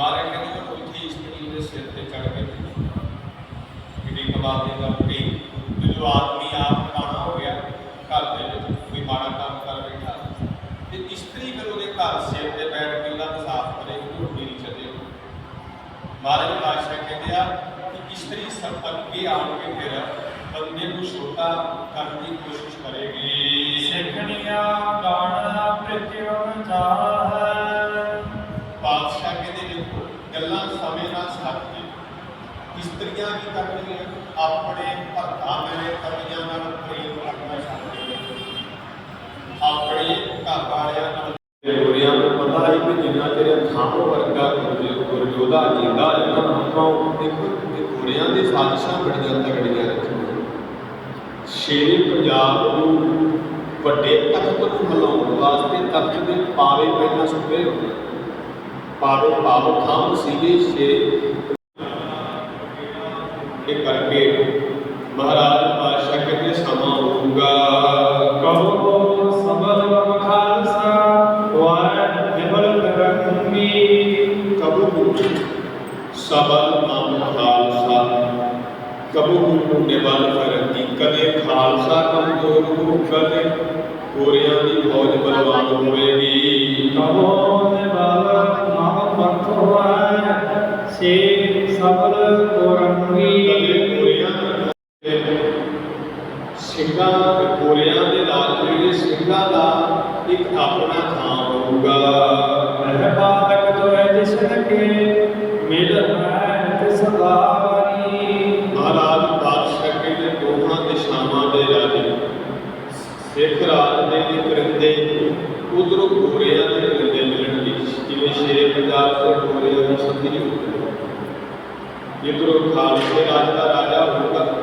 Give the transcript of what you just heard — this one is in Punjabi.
ਮਾਰਿਆ ਕਹਿੰਦੇ ਕੋਈ ਥੀ ਇਸਤਰੀ ਦੇ ਸਿਰ ਤੇ ਚੜ ਕੇ ਕਿਤੇ ਕਬਾਬੇ ਦਾ ਕੋਈ ਜਦੋਂ ਆਦਮੀ ਆਪ ਕਾਣਾ ਹੋ ਗਿਆ, ਘਰ ਦੇ ਵਿੱਚ ਕੋਈ ਮਾੜਾ ਕੰਮ ਕਰ ਬੈਠਾ। ਤੇ ਇਸਤਰੀ ਫਿਰ ਉਹਦੇ ਘਰ ਸਿਰ ਤੇ ਬੈਠ ਕੇ ਉਹਦਾ ਸਾਫ਼ ਕਰੇ ਉਹ ਮੇਰੀ ਚੱਲੇ। ਮਹਾਰਾਜ ਬਾਦਸ਼ਾਹ ਕਹਿੰਦੇ ਆ ਕਿ ਇਸਤਰੀ ਸਭ ਅੱਗੇ ਆਣ ਕੇ ਫਿਰ ਬੰਦੇ ਨੂੰ ਛੋਟਾ ਕਰਨ ਦੀ ਕੋਸ਼ਿਸ਼ ਕਰੇਗੀ। ਸਿੱਖਣੀਆਂ ਗਾਣਾ ਪ੍ਰਿਤਿਉ ਗੱਲਾਂ ਸਮੇਂ ਨਾਲ ਇਸਤਰੀਆਂ ਵੀ ਕਰਨਗੀਆਂ ਆਪਣੇ ਭਰਤਾ ਮੇਰੇ ਕਵੀਆਂ ਨਾਲ ਪ੍ਰੇਮ ਕਰਨਾ ਚਾਹੁੰਦੇ ਆਪਣੇ ਘਰ ਵਾਲਿਆਂ ਨਾਲ ਗੁਰਿਆਂ ਨੂੰ ਪਤਾ ਹੈ ਕਿ ਜਿੰਨਾ ਤੇਰੇ ਥਾਮ ਵਰਗਾ ਗੁਰ- ਗੁਰਯੋਧਾ ਜਿੰਦਾ ਹੈ ਨਾ, ਆਪਾਂ ਦੇਖੋ ਗੁਰਿਆਂ ਦੀ ਸਾਜ਼ਿਸ਼ਾਂ ਬੜੀਆਂ ਤਗੜੀਆਂ ਰੱਖੀਆਂ। ਸ਼ੇਰੇ ਪੰਜਾਬ ਨੂੰ ਵੱਡੇ ਤਖਤ ਨੂੰ ਹਲਾਉਣ ਵਾਸਤੇ ਤਖਤ ਦੇ ਪਾਵੇ ਪਹਿਲਾਂ ਸੁੱਟੇ ਹੋਏ। ਪਾਵੇ ਪਾਵ ਥਾਮ ਸੀਗੇ ਸ਼ੇਰੇ ਇਹ ਕਰਕੇ ਮਹਾਰਾਜ ਪਾਤਸ਼ਾਹ ਕਹਿੰਦੇ ਸਮਾਂ ਹੋਊਗਾ ਕਹੋ ਸਬਲ ਬਮ ਖਾਲਸਾ ਵਾਰ ਨਿਵਲ ਕਰਮੀ ਕਬੂ ਸਬਲ ਨਾਮ ਖਾਲਸਾ ਕਬੂ ਨੂੰ ਨਿਵਲ ਕਰਦੀ ਕਦੇ ਖਾਲਸਾ ਕਮਜ਼ੋਰ ਹੋ ਕਦੇ ਗੋਰਿਆਂ ਗੋਰਿਆਂ ਦੇ ਸਿੰਘਾਂ ਤੇ ਗੋਰਿਆਂ ਦੇ ਰਾਜ ਜਿਹੜੇ ਸਿੰਘਾਂ ਦਾ ਇੱਕ ਆਪਣਾ ਥਾਂ ਹੋਊਗਾ ਮਹਿ ਬਾਲਕ ਤੋਏ ਜਿਸਨ ਕੇ ਮਿਲ ਹੈ ਤਿਸ ਵਾਰੀ ਮਹਾਰਾਜ ਬਾਦਸ਼ਾਹ ਕਹਿੰਦੇ ਦੋਹਾਂ ਦਿਸ਼ਾਵਾਂ ਦੇ ਰਾਜੇ ਸਿੱਖ ਰਾਜ ਦੇ ਵੀ ਕਰਿੰਦੇ ਉਧਰੋਂ ਗੋਰਿਆਂ ਦੇ ਕਰਿੰਦੇ ਮਿਲਣਗੇ ਜਿਵੇਂ ਸ਼ੇਰੇ ਪੰਜਾਬ ਤੇ ਗੋਰਿਆਂ ਦੀ ਸੰਧੀ ਹੁੰਦੀ। ਹੈ ਇਧਰੋਂ ਖਾਲਸੇ ਰਾਜ ਦਾ ਰਾਜਾ ਹੋਊਗਾ